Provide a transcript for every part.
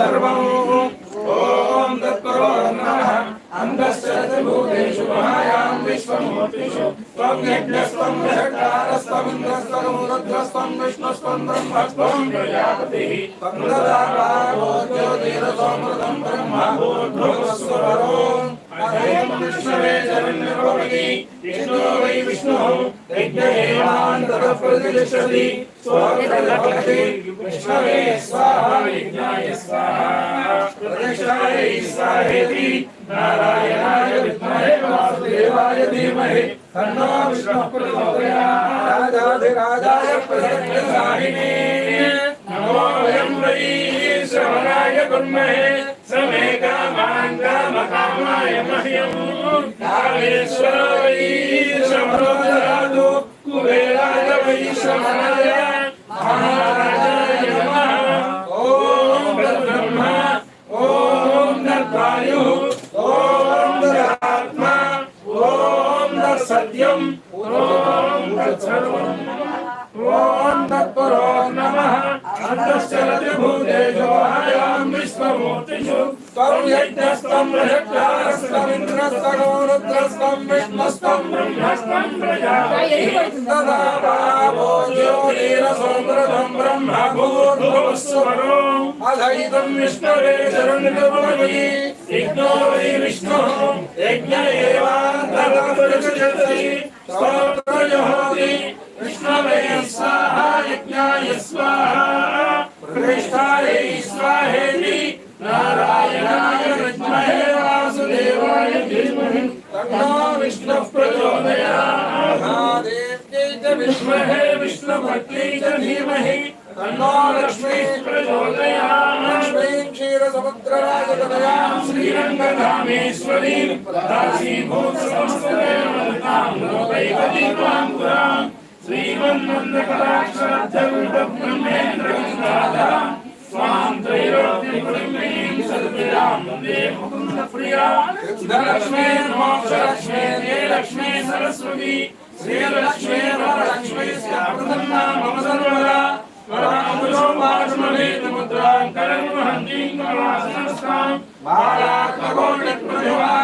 सर्वम् ॐ तत्परो नमः अन्धश्च भूतेषु महायां विश्वमूर्तिषु त्वं यज्ञस्त्वं षट्कारस्त्वमिन्द्रस्त्वं रुद्रस्त्वं विष्णुस्त्वं ब्रह्मस्त्वं प्रजापतिः त्वं ददाभावो ज्योतिरसोमृतं ब्रह्मा भूर्भुवस्वरो अधेयं विष्णवे जगन्निर्भवति विष्णो वै विष्णुः यज्ञदेवान् ततः प्रतिष्ठति स्वोत्रभक्ति विष्णवे स्वाहा यज्ञाय स्वाहा प्रतिष्ठायै स्वाहेति नारायणाय विद्महे वासुदेवाय धीमहि तन्नो विष्णुः प्रचोदयात् राजाधिराजाय प्रसन्नसाहिने नमो वयं वै श्रवणाय कुर्महे समे कामान् कामकामाय मह्यम् कामेश्वर वै श्रवणो ददातु कुबेराय वै श्रवणाय महाराजाय नमः ॐ तद्ब्रह्मा ॐ तद्वायुः ॐ तदात्मा ॐ तत्सत्यम् ॐ तत्सर्वम् ॐ तत्परो नमः అంతశ్చలతి భూతేజో అయాం విశ్వమూర్తిషు త్వం యజ్ఞస్తం రజక్షారస్త్రమింద్రస్తగోరుద్రస్తం విష్ణస్తం బ్రహ్మస్తం ప్రజా తదా భావో అధైతం విష్ణవే విష్ణు యజ్ఞాయ స్వాహ. स्वाहेति नारायणाय विद्महे वासुदेवाय धीमहि तन्नो विष्णुः प्रचोदयात् महादेव्यै च विद्महे विष्णुभक्त्यै च धीमहि तन्नो लक्ष्मीः प्रचोदयात् लक्ष्मीं क्षीरसमुद्रराजतनयां श्रीरङ्गधामेश्वरीं दासीभूतसंस्कृतां लोकैकदीपां पुराम् श्रीमन्नन्दकटाक्षरब्रह्मेन्द्रगङ्गाधरां سرسوتی مم سنس بارہ چیلا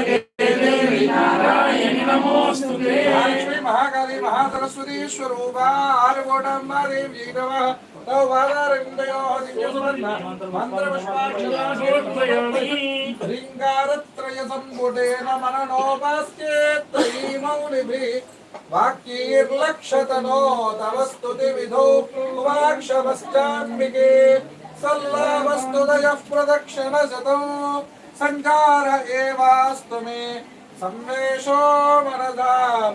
سروس మహాకాళి మహాసరస్వతి స్వరూపా ఆరుకోటంబా దేవి నమః. తౌ వాదారంగయో వాక్యైర్లక్షతనో తవ స్తుతి విధౌ ప్రదక్షిణ శతం సంకార ఏవాస్తు మే. సంవేశో వరదాం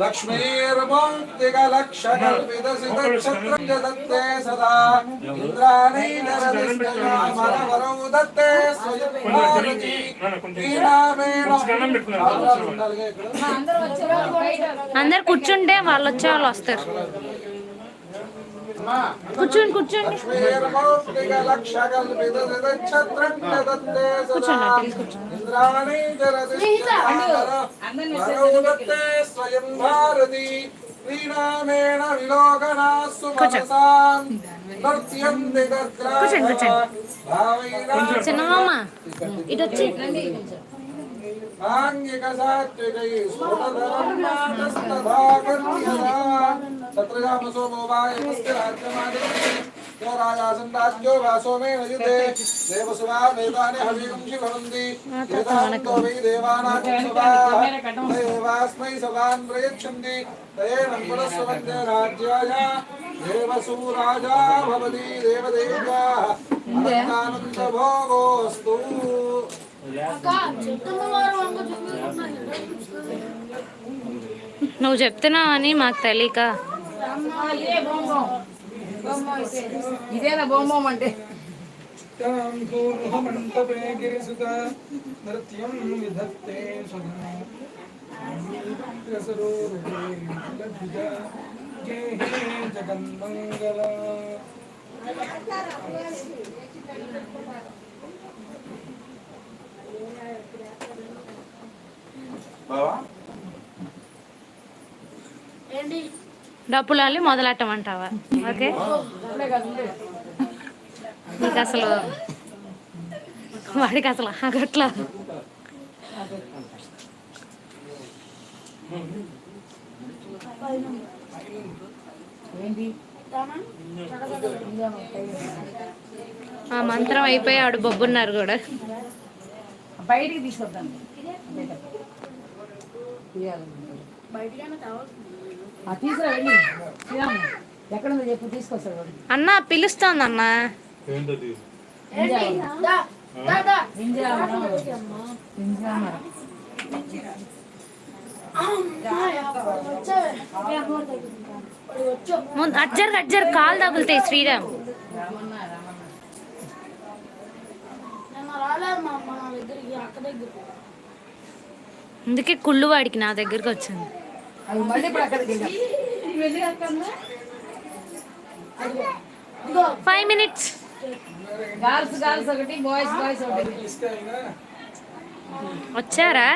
लक्ष्मीर्मौक्तिकलक्षकल्पितसितच्छत्रं दत्ते सदा इन्द्राणि नरदिष्टयामनवरौ दत्ते स्वयं भारती శ్రీరామేణ అందరు కూర్చుంటే వాళ్ళు వచ్చే వాళ్ళు వస్తారు కూర్చోండి కూర్చోండి. చిన్నమామ ఇటు వచ్చి సాంఘిక సాత్వికై సురధరం మాతస్తథా కర్మ్యదా తత్రయామసో మోవాయ తస్య రాజ్యమాదిత్యే यो राजासन् राज्यो वासोमेन युधे देवसुवा वेदानि हविगुंसि भवन्ति एतान्तो वै देवानां सभाः देवास्मै सभान् प्रयच्छन्ति तयेन पुनस्वन्दे राज्याय देवसु राजा भवति देवदेव्याः अनन्तानन्दभोगोऽस्तु నువ్వు చెప్తున్నావని మాకు తెలియక ఇదేనా బొమ్మ అంటే? మంటపే గిరిసుత నృత్యం విధత్తే జగన్మంగళ. డప్పులాలి మొదలెట్టమంటావా ఓకే? నీకు అసలు వాడికి అసలు ఆగట్లా. ఏంటి ఆ మంత్రం అయిపోయి ఆడు బొబ్బున్నారు కూడా. బయటికి తీసుకొద్దాం అన్న పిలుస్తోంది అన్న. ముందు అజ్జర్ అజ్జర్ కాలు తగులుతాయి శ్రీరామ్. అందుకే కుళ్ళు వాడికి నా దగ్గరికి వచ్చింది అవి మళ్ళీ ఇప్పుడు అక్కడికి ఫైవ్ మినిట్స్ గర్ల్స్ గర్ల్స్ ఒకటి బాయ్స్ బాయ్స్ ఒకటి. వచ్చారా?